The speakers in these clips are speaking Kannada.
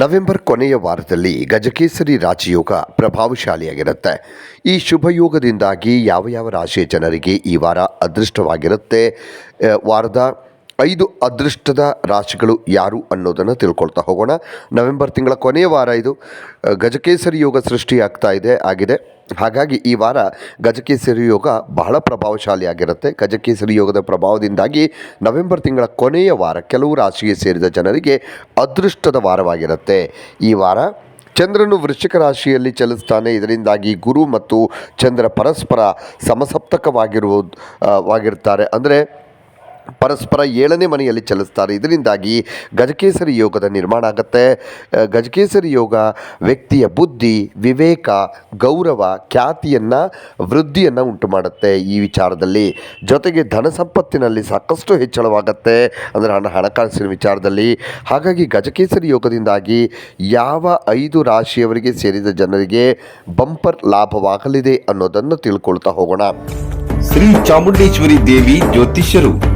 ನವೆಂಬರ್ ಕೊನೆಯ ವಾರದಲ್ಲಿ ಗಜಕೇಸರಿ ರಾಜಯೋಗ ಪ್ರಭಾವಶಾಲಿಯಾಗಿರುತ್ತೆ. ಈ ಶುಭ ಯೋಗದಿಂದಾಗಿ ಯಾವ ಯಾವ ರಾಶಿಯ ಜನರಿಗೆ ಈ ವಾರ ಅದೃಷ್ಟವಾಗಿರುತ್ತೆ? ವಾರದ ಐದು ಅದೃಷ್ಟದ ರಾಶಿಗಳು ಯಾರು ಅನ್ನೋದನ್ನು ತಿಳ್ಕೊಳ್ತಾ ಹೋಗೋಣ. ನವೆಂಬರ್ ತಿಂಗಳ ಕೊನೆಯ ವಾರ ಇದು. ಗಜಕೇಸರಿ ಯೋಗ ಸೃಷ್ಟಿಯಾಗ್ತಾ ಇದೆ ಆಗಿದೆ. ಹಾಗಾಗಿ ಈ ವಾರ ಗಜಕೇಸರಿ ಯೋಗ ಬಹಳ ಪ್ರಭಾವಶಾಲಿಯಾಗಿರುತ್ತೆ ಗಜಕೇಸರಿ ಯೋಗದ ಪ್ರಭಾವದಿಂದಾಗಿ ನವೆಂಬರ್ ತಿಂಗಳ ಕೊನೆಯ ವಾರ ಕೆಲವು ರಾಶಿಗೆ ಸೇರಿದ ಜನರಿಗೆ ಅದೃಷ್ಟದ ವಾರವಾಗಿರುತ್ತೆ. ಈ ವಾರ ಚಂದ್ರನು ವೃಶ್ಚಿಕ ರಾಶಿಯಲ್ಲಿ ಚಲಿಸ್ತಾನೆ. ಇದರಿಂದಾಗಿ ಗುರು ಮತ್ತು ಚಂದ್ರ ಪರಸ್ಪರ ಸಮಸಪ್ತಕವಾಗಿರುವ ಆ, ವಾಗಿರ್ತಾರೆ. ಅಂದರೆ ಪರಸ್ಪರ ಏಳನೇ ಮನೆಯಲ್ಲಿ ಚಲಿಸ್ತಾರೆ. ಇದರಿಂದಾಗಿ ಗಜಕೇಸರಿ ಯೋಗದ ನಿರ್ಮಾಣ ಆಗುತ್ತೆ. ಗಜಕೇಸರಿ ಯೋಗ ವ್ಯಕ್ತಿಯ ಬುದ್ಧಿ, ವಿವೇಕ, ಗೌರವ, ಖ್ಯಾತಿಯನ್ನು, ವೃದ್ಧಿಯನ್ನು ಉಂಟು ಮಾಡುತ್ತೆ ಈ ವಿಚಾರದಲ್ಲಿ. ಜೊತೆಗೆ ಧನ ಸಂಪತ್ತಿನಲ್ಲಿ ಸಾಕಷ್ಟು ಹೆಚ್ಚಳವಾಗುತ್ತೆ ಅಂದರೆ ಹಣ, ಹಣಕಾಸಿನ ವಿಚಾರದಲ್ಲಿ. ಹಾಗಾಗಿ ಗಜಕೇಸರಿ ಯೋಗದಿಂದಾಗಿ ಯಾವ ಐದು ರಾಶಿಯವರಿಗೆ ಸೇರಿದ ಜನರಿಗೆ ಬಂಪರ್ ಲಾಭವಾಗಲಿದೆ ಅನ್ನೋದನ್ನು ತಿಳ್ಕೊಳ್ತಾ ಹೋಗೋಣ. ಶ್ರೀ ಚಾಮುಂಡೇಶ್ವರಿ ದೇವಿ ಜ್ಯೋತಿಷ್ಯರು.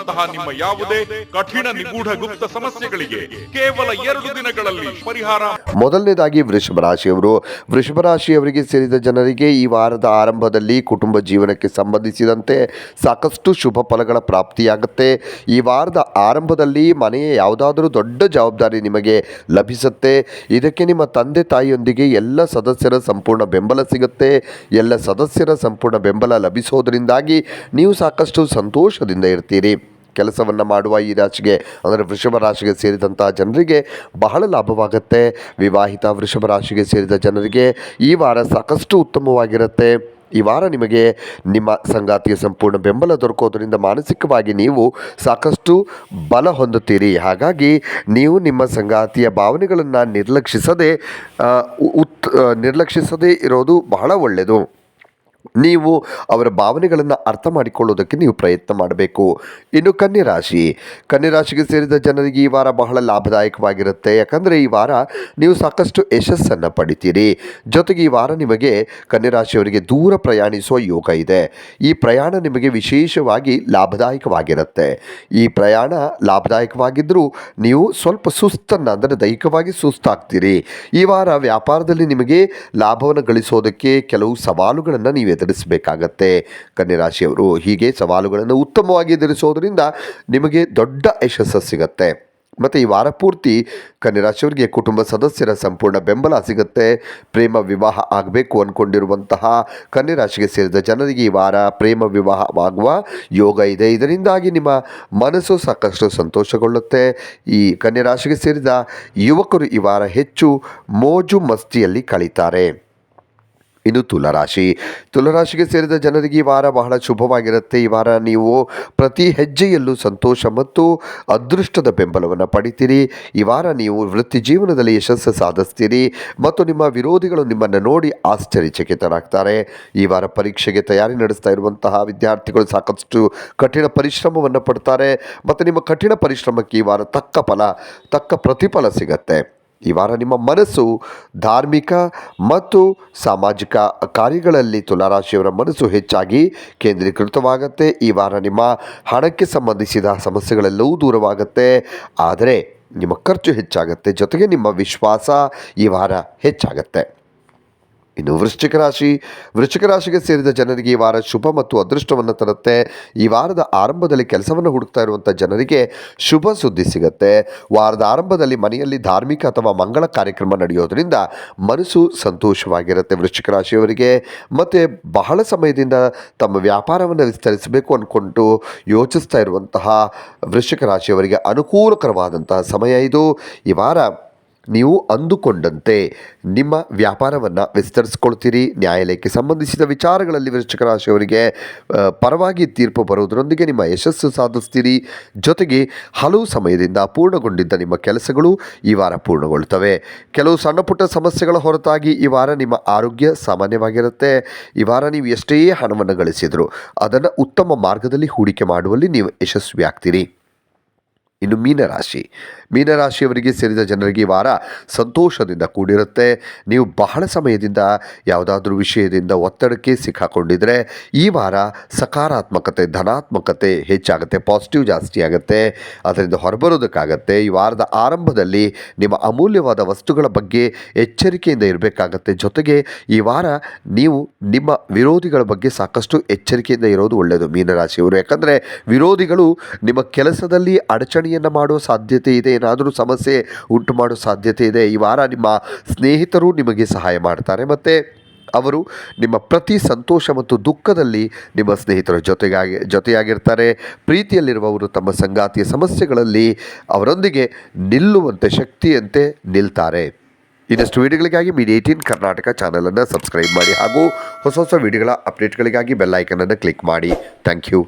ವಶೀಕರಣದಂತಹ ನಿಮ್ಮ ಯಾವುದೇ ಕಠಿಣ ನಿಗೂಢ ಗುಪ್ತ ಸಮಸ್ಯೆಗಳಿಗೆ ಕೇವಲ ಎರಡು ದಿನಗಳಲ್ಲಿ ಪರಿಹಾರ. ಮೊದಲನೇದಾಗಿ ವೃಷಭ ರಾಶಿಯವರು. ವೃಷಭ ರಾಶಿಯವರಿಗೆ ಸೇರಿದ ಜನರಿಗೆ ಈ ವಾರದ ಆರಂಭದಲ್ಲಿ ಕುಟುಂಬ ಜೀವನಕ್ಕೆ ಸಂಬಂಧಿಸಿದಂತೆ ಸಾಕಷ್ಟು ಶುಭ ಫಲಗಳ ಪ್ರಾಪ್ತಿಯಾಗುತ್ತೆ. ಈ ವಾರದ ಆರಂಭದಲ್ಲಿ ಮನೆಯ ಯಾವುದಾದರೂ ದೊಡ್ಡ ಜವಾಬ್ದಾರಿ ನಿಮಗೆ ಲಭಿಸುತ್ತೆ. ಇದಕ್ಕೆ ನಿಮ್ಮ ತಂದೆ ತಾಯಿಯೊಂದಿಗೆ ಎಲ್ಲ ಸದಸ್ಯರ ಸಂಪೂರ್ಣ ಬೆಂಬಲ ಸಿಗುತ್ತೆ. ಎಲ್ಲ ಸದಸ್ಯರ ಸಂಪೂರ್ಣ ಬೆಂಬಲ ಲಭಿಸೋದರಿಂದಾಗಿ ನೀವು ಸಾಕಷ್ಟು ಸಂತೋಷದಿಂದ ಇರ್ತೀರಿ. ಕೆಲಸವನ್ನು ಮಾಡುವ ಈ ರಾಶಿಗೆ, ಅಂದರೆ ವೃಷಭ ರಾಶಿಗೆ ಸೇರಿದಂಥ ಜನರಿಗೆ ಬಹಳ ಲಾಭವಾಗುತ್ತೆ. ವಿವಾಹಿತ ವೃಷಭ ರಾಶಿಗೆ ಸೇರಿದ ಜನರಿಗೆ ಈ ವಾರ ಸಾಕಷ್ಟು ಉತ್ತಮವಾಗಿರುತ್ತೆ. ಈ ವಾರ ನಿಮಗೆ ನಿಮ್ಮ ಸಂಗಾತಿಯ ಸಂಪೂರ್ಣ ಬೆಂಬಲ ದೊರಕೋದರಿಂದ ಮಾನಸಿಕವಾಗಿ ನೀವು ಸಾಕಷ್ಟು ಬಲ ಹೊಂದುತ್ತೀರಿ. ಹಾಗಾಗಿ ನೀವು ನಿಮ್ಮ ಸಂಗಾತಿಯ ಭಾವನೆಗಳನ್ನು ನಿರ್ಲಕ್ಷಿಸದೆ ಉತ್ ನಿರ್ಲಕ್ಷಿಸದೇ ಇರೋದು ಬಹಳ ಒಳ್ಳೆಯದು ನೀವು ಅವರ ಭಾವನೆಗಳನ್ನು ಅರ್ಥ ಮಾಡಿಕೊಳ್ಳೋದಕ್ಕೆ ನೀವು ಪ್ರಯತ್ನ ಮಾಡಬೇಕು. ಇನ್ನು ಕನ್ಯರಾಶಿ ರಾಶಿ. ಕನ್ಯೆ ರಾಶಿಗೆ ಸೇರಿದ ಜನರಿಗೆ ಈ ವಾರ ಬಹಳ ಲಾಭದಾಯಕವಾಗಿರುತ್ತೆ. ಯಾಕಂದರೆ ಈ ವಾರ ನೀವು ಸಾಕಷ್ಟು ಯಶಸ್ಸನ್ನು ಪಡಿತೀರಿ. ಜೊತೆಗೆ ಈ ವಾರ ನಿಮಗೆ ಕನ್ಯರಾಶಿಯವರಿಗೆ ದೂರ ಪ್ರಯಾಣಿಸುವ ಯೋಗ ಇದೆ. ಈ ಪ್ರಯಾಣ ನಿಮಗೆ ವಿಶೇಷವಾಗಿ ಲಾಭದಾಯಕವಾಗಿರುತ್ತೆ. ಈ ಪ್ರಯಾಣ ಲಾಭದಾಯಕವಾಗಿದ್ದರೂ ನೀವು ಸ್ವಲ್ಪ ಸುಸ್ತನ್ನು ಅಂದರೆ ದೈಹಿಕವಾಗಿ ಸುಸ್ತಾಗ್ತೀರಿ. ಈ ವಾರ ವ್ಯಾಪಾರದಲ್ಲಿ ನಿಮಗೆ ಲಾಭವನ್ನು ಗಳಿಸೋದಕ್ಕೆ ಕೆಲವು ಸವಾಲುಗಳನ್ನು ನೀವು ಎದುರಿಸಬೇಕಾಗತ್ತೆ. ಕನ್ಯರಾಶಿಯವರು ಹೀಗೆ ಸವಾಲುಗಳನ್ನು ಉತ್ತಮವಾಗಿ ಎದುರಿಸೋದ್ರಿಂದ ನಿಮಗೆ ದೊಡ್ಡ ಯಶಸ್ಸು ಸಿಗತ್ತೆ. ಮತ್ತು ಈ ವಾರ ಪೂರ್ತಿ ಕನ್ಯರಾಶಿಯವರಿಗೆ ಕುಟುಂಬ ಸದಸ್ಯರ ಸಂಪೂರ್ಣ ಬೆಂಬಲ ಸಿಗುತ್ತೆ. ಪ್ರೇಮ ವಿವಾಹ ಆಗಬೇಕು ಅಂದ್ಕೊಂಡಿರುವಂತಹ ಕನ್ಯರಾಶಿಗೆ ಸೇರಿದ ಜನರಿಗೆ ಈ ವಾರ ಪ್ರೇಮ ವಿವಾಹವಾಗುವ ಯೋಗ ಇದೆ. ಇದರಿಂದಾಗಿ ನಿಮ್ಮ ಮನಸ್ಸು ಸಾಕಷ್ಟು ಸಂತೋಷಗೊಳ್ಳುತ್ತೆ. ಈ ಕನ್ಯರಾಶಿಗೆ ಸೇರಿದ ಯುವಕರು ಈ ವಾರ ಹೆಚ್ಚು ಮೋಜು ಮಸ್ತಿಯಲ್ಲಿ ಕಳೀತಾರೆ. ಇನ್ನು ತುಲರಾಶಿ. ತುಲರಾಶಿಗೆ ಸೇರಿದ ಜನರಿಗೆ ಈ ವಾರ ಬಹಳ ಶುಭವಾಗಿರುತ್ತೆ. ಈ ವಾರ ನೀವು ಪ್ರತಿ ಹೆಜ್ಜೆಯಲ್ಲೂ ಸಂತೋಷ ಮತ್ತು ಅದೃಷ್ಟದ ಬೆಂಬಲವನ್ನು ಪಡಿತೀರಿ. ಈ ವಾರ ನೀವು ವೃತ್ತಿ ಜೀವನದಲ್ಲಿ ಯಶಸ್ಸು ಸಾಧಿಸ್ತೀರಿ ಮತ್ತು ನಿಮ್ಮ ವಿರೋಧಿಗಳು ನಿಮ್ಮನ್ನು ನೋಡಿ ಆಶ್ಚರ್ಯಚಕಿತರಾಗ್ತಾರೆ. ಈ ವಾರ ಪರೀಕ್ಷೆಗೆ ತಯಾರಿ ನಡೆಸ್ತಾ ಇರುವಂತಹ ವಿದ್ಯಾರ್ಥಿಗಳು ಸಾಕಷ್ಟು ಕಠಿಣ ಪರಿಶ್ರಮವನ್ನು ಪಡ್ತಾರೆ ಮತ್ತು ನಿಮ್ಮ ಕಠಿಣ ಪರಿಶ್ರಮಕ್ಕೆ ಈ ವಾರ ತಕ್ಕ ಫಲ, ತಕ್ಕ ಪ್ರತಿಫಲ ಸಿಗತ್ತೆ. ಈ ವಾರ ನಿಮ್ಮ ಮನಸ್ಸು ಧಾರ್ಮಿಕ ಮತ್ತು ಸಾಮಾಜಿಕ ಕಾರ್ಯಗಳಲ್ಲಿ ತುಲಾರಾಶಿಯವರ ಮನಸ್ಸು ಹೆಚ್ಚಾಗಿ ಕೇಂದ್ರೀಕೃತವಾಗುತ್ತೆ. ಈ ವಾರ ನಿಮ್ಮ ಹಣಕ್ಕೆ ಸಂಬಂಧಿಸಿದ ಸಮಸ್ಯೆಗಳೆಲ್ಲವೂ ದೂರವಾಗುತ್ತೆ. ಆದರೆ ನಿಮ್ಮ ಖರ್ಚು ಹೆಚ್ಚಾಗುತ್ತೆ. ಜೊತೆಗೆ ನಿಮ್ಮ ವಿಶ್ವಾಸ ಈ ವಾರ ಹೆಚ್ಚಾಗತ್ತೆ. ಇನ್ನು ವೃಶ್ಚಿಕ ರಾಶಿ. ವೃಶ್ಚಿಕ ರಾಶಿಗೆ ಸೇರಿದ ಜನರಿಗೆ ಈ ವಾರ ಶುಭ ಮತ್ತು ಅದೃಷ್ಟವನ್ನು ತರುತ್ತೆ. ಈ ವಾರದ ಆರಂಭದಲ್ಲಿ ಕೆಲಸವನ್ನು ಹುಡುಕ್ತಾ ಇರುವಂಥ ಜನರಿಗೆ ಶುಭ ಸುದ್ದಿ ಸಿಗುತ್ತೆ. ವಾರದ ಆರಂಭದಲ್ಲಿ ಮನೆಯಲ್ಲಿ ಧಾರ್ಮಿಕ ಅಥವಾ ಮಂಗಳ ಕಾರ್ಯಕ್ರಮ ನಡೆಯೋದರಿಂದ ಮನಸ್ಸು ಸಂತೋಷವಾಗಿರುತ್ತೆ ವೃಶ್ಚಿಕ ರಾಶಿಯವರಿಗೆ. ಮತ್ತು ಬಹಳ ಸಮಯದಿಂದ ತಮ್ಮ ವ್ಯಾಪಾರವನ್ನು ವಿಸ್ತರಿಸಬೇಕು ಅಂದ್ಕೊಂಡು ಯೋಚಿಸ್ತಾ ಇರುವಂತಹ ವೃಶ್ಚಿಕ ರಾಶಿಯವರಿಗೆ ಅನುಕೂಲಕರವಾದಂತಹ ಸಮಯ ಇದು. ಈ ವಾರ ನೀವು ಅಂದುಕೊಂಡಂತೆ ನಿಮ್ಮ ವ್ಯಾಪಾರವನ್ನು ವಿಸ್ತರಿಸ್ಕೊಳ್ತೀರಿ. ನ್ಯಾಯಾಲಯಕ್ಕೆ ಸಂಬಂಧಿಸಿದ ವಿಚಾರಗಳಲ್ಲಿ ವೃಶ್ಚಿಕ ರಾಶಿಯವರಿಗೆ ಪರವಾಗಿ ತೀರ್ಪು ಬರುವುದರೊಂದಿಗೆ ನಿಮ್ಮ ಯಶಸ್ಸು ಸಾಧಿಸ್ತೀರಿ. ಜೊತೆಗೆ ಹಲವು ಸಮಯದಿಂದ ಪೂರ್ಣಗೊಂಡಿದ್ದ ನಿಮ್ಮ ಕೆಲಸಗಳು ಈ ವಾರ ಪೂರ್ಣಗೊಳ್ತವೆ ಕೆಲವು ಸಣ್ಣಪುಟ್ಟ ಸಮಸ್ಯೆಗಳ ಹೊರತಾಗಿ ಈ ವಾರ ನಿಮ್ಮ ಆರೋಗ್ಯ ಸಾಮಾನ್ಯವಾಗಿರುತ್ತೆ. ಈ ವಾರ ನೀವು ಎಷ್ಟೇ ಹಣವನ್ನು ಗಳಿಸಿದರೂ ಅದನ್ನು ಉತ್ತಮ ಮಾರ್ಗದಲ್ಲಿ ಹೂಡಿಕೆ ಮಾಡುವಲ್ಲಿ ನೀವು ಯಶಸ್ವಿ ಆಗ್ತೀರಿ ಇನ್ನು ಮೀನರಾಶಿ. ಮೀನರಾಶಿಯವರಿಗೆ ಸೇರಿದ ಜನರಿಗೆ ಈ ವಾರ ಸಂತೋಷದಿಂದ ಕೂಡಿರುತ್ತೆ. ನೀವು ಬಹಳ ಸಮಯದಿಂದ ಯಾವುದಾದ್ರೂ ವಿಷಯದಿಂದ ಒತ್ತಡಕ್ಕೆ ಸಿಕ್ಕಾಕೊಂಡಿದ್ರೆ ಈ ವಾರ ಸಕಾರಾತ್ಮಕತೆ, ಧನಾತ್ಮಕತೆ ಹೆಚ್ಚಾಗುತ್ತೆ, ಪಾಸಿಟಿವ್ ಜಾಸ್ತಿ ಆಗುತ್ತೆ. ಅದರಿಂದ ಹೊರಬರೋದಕ್ಕಾಗತ್ತೆ. ಈ ವಾರದ ಆರಂಭದಲ್ಲಿ ನಿಮ್ಮ ಅಮೂಲ್ಯವಾದ ವಸ್ತುಗಳ ಬಗ್ಗೆ ಎಚ್ಚರಿಕೆಯಿಂದ ಇರಬೇಕಾಗತ್ತೆ. ಜೊತೆಗೆ ಈ ವಾರ ನೀವು ನಿಮ್ಮ ವಿರೋಧಿಗಳ ಬಗ್ಗೆ ಸಾಕಷ್ಟು ಎಚ್ಚರಿಕೆಯಿಂದ ಇರೋದು ಒಳ್ಳೆಯದು ಮೀನರಾಶಿಯವರು. ಯಾಕಂದರೆ ವಿರೋಧಿಗಳು ನಿಮ್ಮ ಕೆಲಸದಲ್ಲಿ ಅಡಚಣೆಯನ್ನು ಮಾಡುವ ಸಾಧ್ಯತೆ ಇದೆ, ಏನಾದರೂ ಸಮಸ್ಯೆ ಉಂಟು ಮಾಡುವ ಸಾಧ್ಯತೆ ಇದೆ, ಈ ವಾರ ನಿಮ್ಮ ಸ್ನೇಹಿತರು ನಿಮಗೆ ಸಹಾಯ ಮಾಡ್ತಾರೆ. ಮತ್ತು ಅವರು ನಿಮ್ಮ ಪ್ರತಿ ಸಂತೋಷ ಮತ್ತು ದುಃಖದಲ್ಲಿ ನಿಮ್ಮ ಸ್ನೇಹಿತರ ಜೊತೆಗಾಗಿ, ಜೊತೆಯಾಗಿರ್ತಾರೆ. ಪ್ರೀತಿಯಲ್ಲಿರುವವರು ತಮ್ಮ ಸಂಗಾತಿಯ ಸಮಸ್ಯೆಗಳಲ್ಲಿ ಅವರೊಂದಿಗೆ ನಿಲ್ಲುವಂತೆ, ಶಕ್ತಿಯಂತೆ ನಿಲ್ತಾರೆ. ಇನ್ನಷ್ಟು ವೀಡಿಯೋಗಳಿಗಾಗಿ ಮೀಡಿಯಾ ಏಯ್ಟೀನ್ ಕರ್ನಾಟಕ ಚಾನಲನ್ನು ಸಬ್ಸ್ಕ್ರೈಬ್ ಮಾಡಿ ಹಾಗೂ ಹೊಸ ಹೊಸ ವೀಡಿಯೋಗಳ ಅಪ್ಡೇಟ್ಗಳಿಗಾಗಿ ಬೆಲ್ ಐಕನನ್ನು ಕ್ಲಿಕ್ ಮಾಡಿ. Thank you.